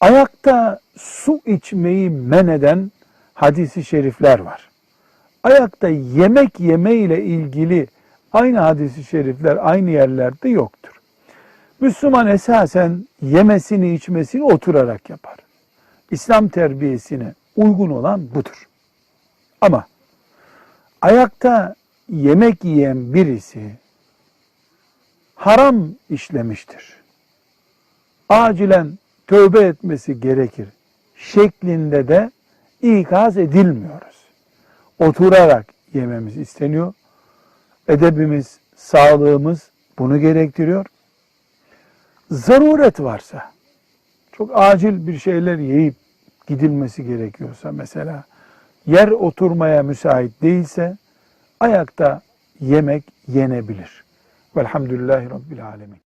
Ayakta su içmeyi men eden hadisi şerifler var. Ayakta yemek yeme ile ilgili aynı hadisi şerifler aynı yerlerde yoktur. Müslüman esasen yemesini içmesini oturarak yapar. İslam terbiyesine uygun olan budur. Ama ayakta yemek yiyen birisi haram işlemiştir. Acilen tövbe etmesi gerekir şeklinde de ikaz edilmiyoruz. Oturarak yememiz isteniyor. Edebimiz, sağlığımız bunu gerektiriyor. Zaruret varsa, çok acil bir şeyler yiyip gidilmesi gerekiyorsa mesela, yer oturmaya müsait değilse, ayakta yemek yenebilir. Velhamdülillahi Rabbil Alemin.